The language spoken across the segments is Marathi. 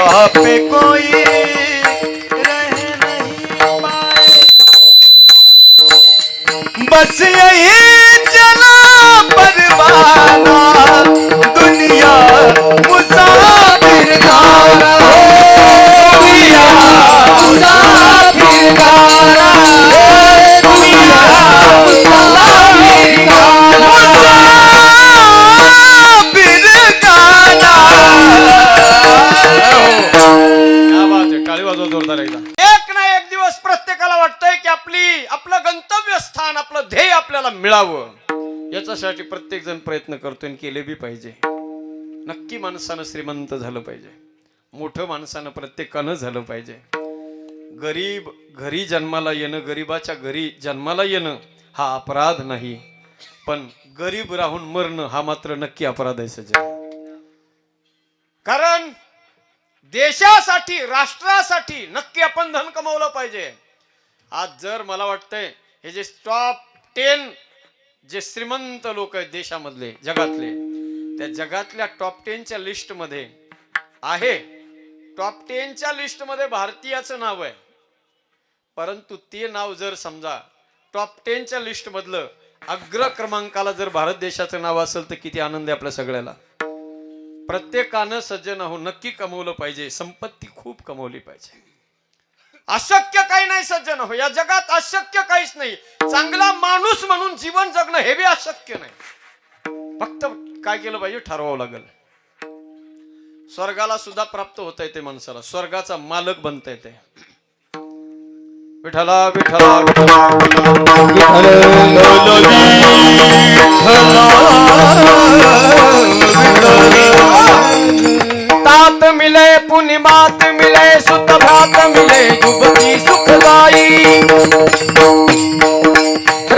यहाँ पे कोई रह नहीं पाए। बस यही मिळावं याच्यासाठी प्रत्येक जण प्रयत्न करतोय आणि केले बी पाहिजे. नक्की माणसानं श्रीमंत झालं पाहिजे. मोठं माणसानं प्रत्येकानं झालं पाहिजे. गरीब घरी जन्माला येणं गरीबाच्या घरी जन्माला येणं हा अपराध नाही. पण गरीब राहून मरणं हा मात्र नक्की अपराध आहे सज्जन. कारण देशासाठी राष्ट्रासाठी नक्की आपण धन कमवलं पाहिजे. आज जर मला वाटतंय हे जे टॉप टेन जे श्रीमंत लोक आहेत देशामधले जगातले त्या जगातल्या टॉप टेनच्या लिस्टमध्ये आहे. टॉप टेनच्या लिस्टमध्ये भारतीयाचं नाव आहे. परंतु ते नाव जर समजा टॉप टेनच्या लिस्टमधलं अग्र क्रमांकाला जर भारत देशाचं नाव असेल तर किती आनंद आहे आपल्या सगळ्याला. प्रत्येकानं सज्जन हो नक्की कमवलं पाहिजे संपत्ती खूप कमवली पाहिजे. अशक्य काही नाही सज्जन हो. या जगात अशक्य काहीच नाही. चांगला माणूस म्हणून जीवन जगणं हे बी अशक्य नाही. फक्त काय केलं पाहिजे? ठरवावं लागेल. स्वर्गाला सुद्धा प्राप्त होता येते माणसाला. स्वर्गाचा मालक बनता येते विठला विठला विठला तात मिले पुण्य मात मिले सुत भात मिले युवती सुखदाई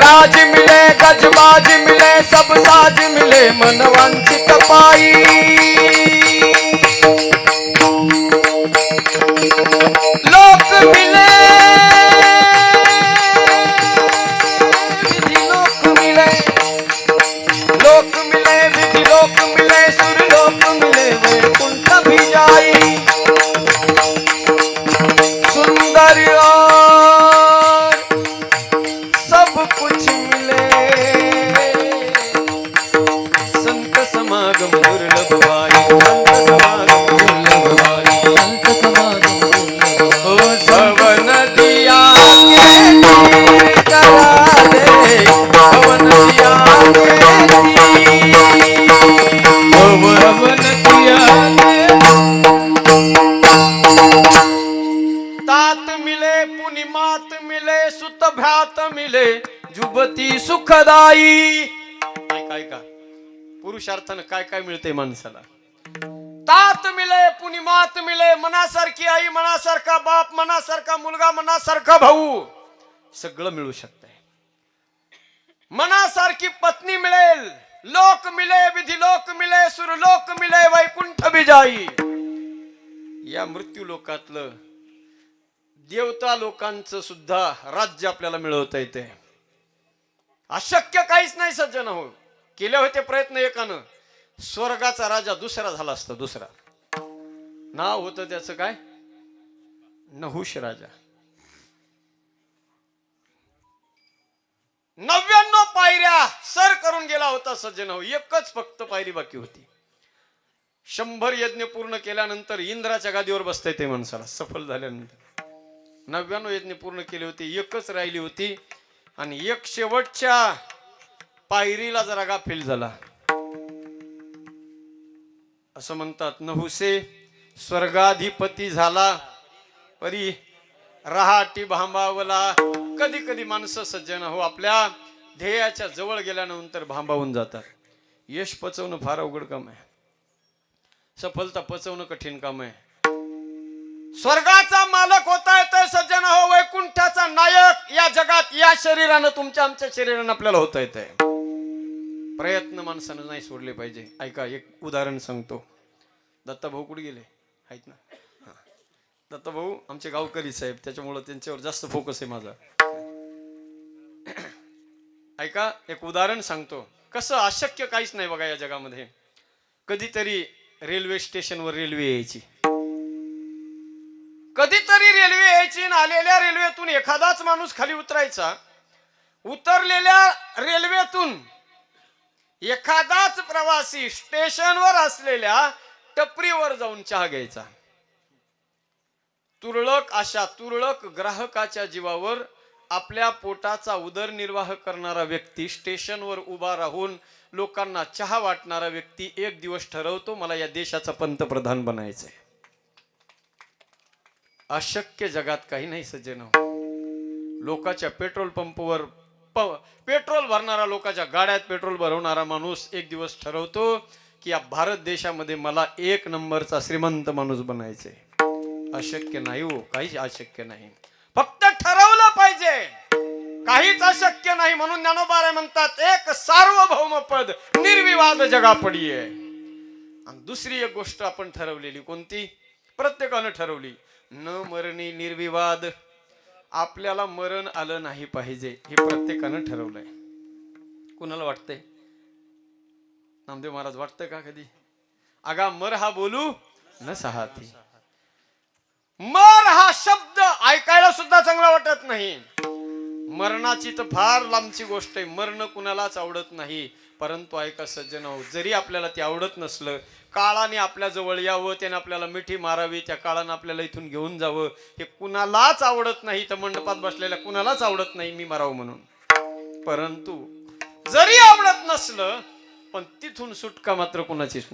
राज मिले गजबाज मिले सब साज मिले मन पाई मिले जुबती सुखदाई काय का पुरुषार्थानं काय काय मिळते माणसाला? तात मिले पुनिमात मिले मनासारखी आई मनासारखा बाप मनासारखा मुलगा मनासारखा भाऊ. सगळं मिळू शकतंय. मनासारखी पत्नी मिळेल. लोक मिले विधी लोक मिले सुरलोक मिले वैकुंठ बिजाई. या मृत्यू लोकातलं देवता लोकांचं सुद्धा राज्य आपल्याला मिळवता येते. अशक्य काहीच नाही सज्जन हो. केले होते प्रयत्न एकानं. स्वर्गाचा राजा दुसरा झाला असता दुसरा. नाव होतं त्याचं काय? नहुश राजा. नव्याण्णव पायऱ्या सर करून गेला होता सज्जन हो. एकच फक्त पायरी बाकी होती. शंभर यज्ञ पूर्ण केल्यानंतर इंद्राच्या गादीवर बसता ते माणसाला. सफल झाल्यानंतर. नव्याण्णव यज्ञ पूर्ण केले होते एकच राहिली होती. आणि एक शेवटच्या पायरीला जरा गाफील झाला. असं म्हणतात नहुसे स्वर्गाधिपती झाला. परी रहाटी भांबावला. कधी कधी माणसं सज्जन हो आपल्या ध्येयाच्या जवळ गेल्यानंतर भांबावून जातात. यश पचवणं फार अवघड काम आहे. सफलता पचवणं कठीण काम आहे. स्वर्गाचा मालक होता येतोय सज्जन हो वैकुंठाचा नायक. या जगात या शरीरानं तुमच्या आमच्या शरीरानं आपल्याला होता येत आहे प्रयत्न माणसानं नाही सोडले पाहिजे. ऐका एक उदाहरण सांगतो. दत्ताभाऊ कुठे गेले? आहेत ना? दत्ताभाऊ भाऊ आमचे गावकरी साहेब त्याच्यामुळं त्यांच्यावर जास्त फोकस आहे माझा. ऐका एक उदाहरण सांगतो. कसं अशक्य काहीच नाही बघा या जगामध्ये. कधीतरी रेल्वे स्टेशनवर रेल्वे यायची. कधीतरी रेल्वे यायची आणि आलेल्या रेल्वेतून एखादाच माणूस खाली उतरायचा. उतरलेल्या रेल्वेतून एखादाच प्रवासी स्टेशनवर असलेल्या टपरीवर जाऊन चहा घ्यायचा. तुरळक अशा तुरळक ग्राहकाच्या जीवावर आपल्या पोटाचा उदरनिर्वाह करणारा व्यक्ती स्टेशनवर उभा राहून लोकांना चहा वाटणारा व्यक्ती एक दिवस ठरवतो मला या देशाचा पंतप्रधान बनायचंय. अशक्य जगात काही नाही सज्जन हो. लोकाच्या पेट्रोल पंपवर प- पेट्रोल भरणारा लोकाच्या गाड्यात पेट्रोल भरवणारा माणूस एक दिवस ठरवतो की या भारत देशामध्ये मला एक नंबरचा श्रीमंत माणूस बनायचे अशक्य नाही हो काहीच अशक्य नाही. फक्त ठरवलं पाहिजे. काहीच अशक्य नाही म्हणून ज्ञानोबारे म्हणतात एक सार्वभौम पद निर्विवाद जगापडी आहे आणि दुसरी एक गोष्ट आपण ठरवलेली कोणती? प्रत्येकानं ठरवली. न मरणी निर्विवाद. आपल्याला मरण आलं नाही पाहिजे हे प्रत्येकानं ठरवलंय. कुणाला वाटतंय? नामदेव महाराज वाटतंय का कधी? अगा मर हा बोलू न सहा मर हा शब्द ऐकायला सुद्धा चांगला वाटत नाही. मरणाची तर फार लांबची गोष्ट आहे. मरण कुणालाच आवडत नाही. परंतु ऐका सज्जन हो, जरी आपल्याला ते आवडत नसलं काळाने आपल्या जवळ यावं त्याने आपल्याला मिठी मारावी त्या काळानं आपल्याला इथून घेऊन जावं हे कुणालाच आवडत नाही. तर मंडपात बसलेल्या कुणालाच आवडत नाही मी मारावं म्हणून. परंतु जरी आवडत नसलं पण तिथून सुटका मात्र कुणाचीच